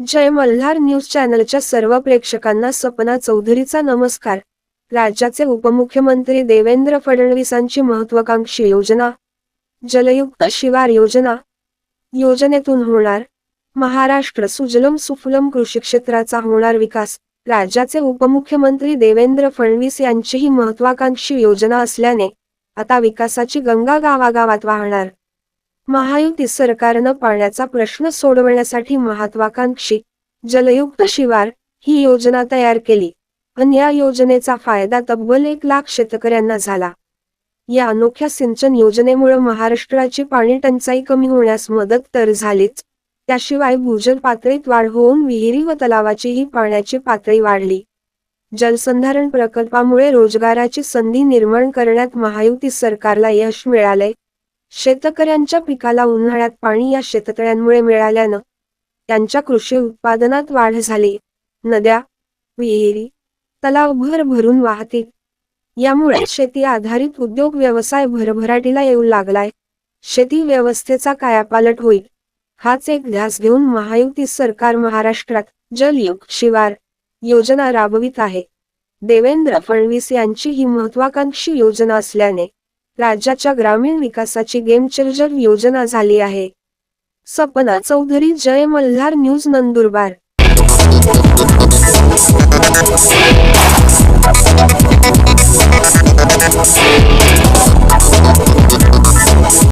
जय Malhar news चॅनलच्या सर्व प्रेक्षकांना सपना चौधरीचा नमस्कार. राज्याचे उपमुख्यमंत्री देवेंद्र फडणवीसांची महत्वाकांक्षी योजना जलयुक्त शिवार योजना योजनेतून होणार महाराष्ट्र सुजलम सुफलम कृषी क्षेत्राचा होणार विकास राज्याचे उपमुख्यमंत्री देवेंद्र फडणवीस यांची ही महत्वाकांक्षी योजना असल्याने आता विकासाची गंगा गावागावात वाहणार. महायुती सरकारनं पाण्याचा प्रश्न सोडवण्यासाठी महत्वाकांक्षी जलयुक्त शिवार ही योजना तयार केली. पण या योजनेचा फायदा तब्बल एक लाख शेतकऱ्यांना झाला. या अनोख्या सिंचन योजनेमुळे महाराष्ट्राची पाणी टंचाई कमी होण्यास मदत तर झालीच. त्याशिवाय भूजल पातळीत वाढ होऊन विहिरी व तलावाचीही पाण्याची पातळी वाढली. जलसंधारण प्रकल्पामुळे रोजगाराची संधी निर्माण करण्यात महायुती सरकारला यश मिळाले शेतकऱ्यांच्या पिकाला उन्हाळ्यात पाणी या शेततळ्यांमुळे मिळाल्यानं त्यांच्या कृषी उत्पादनात वाढ झाली. नद्या विहिरी तलाव भर भरून वाहतील. यामुळे शेती आधारित उद्योग व्यवसाय भरभराटीला येऊ लागलाय. शेती व्यवस्थेचा कायापालट होईल. हाच एक ध्यास घेऊन महायुती सरकार महाराष्ट्रात जलयुग शिवार योजना राबवित आहे. देवेंद्र फडणवीस यांची ही महत्वाकांक्षी योजना असल्याने राज्याच्या ग्रामीण विकासाची गेम चेंजर योजना झाली आहे. सपना चौधरी जय मल्हार न्यूज नंदुरबार.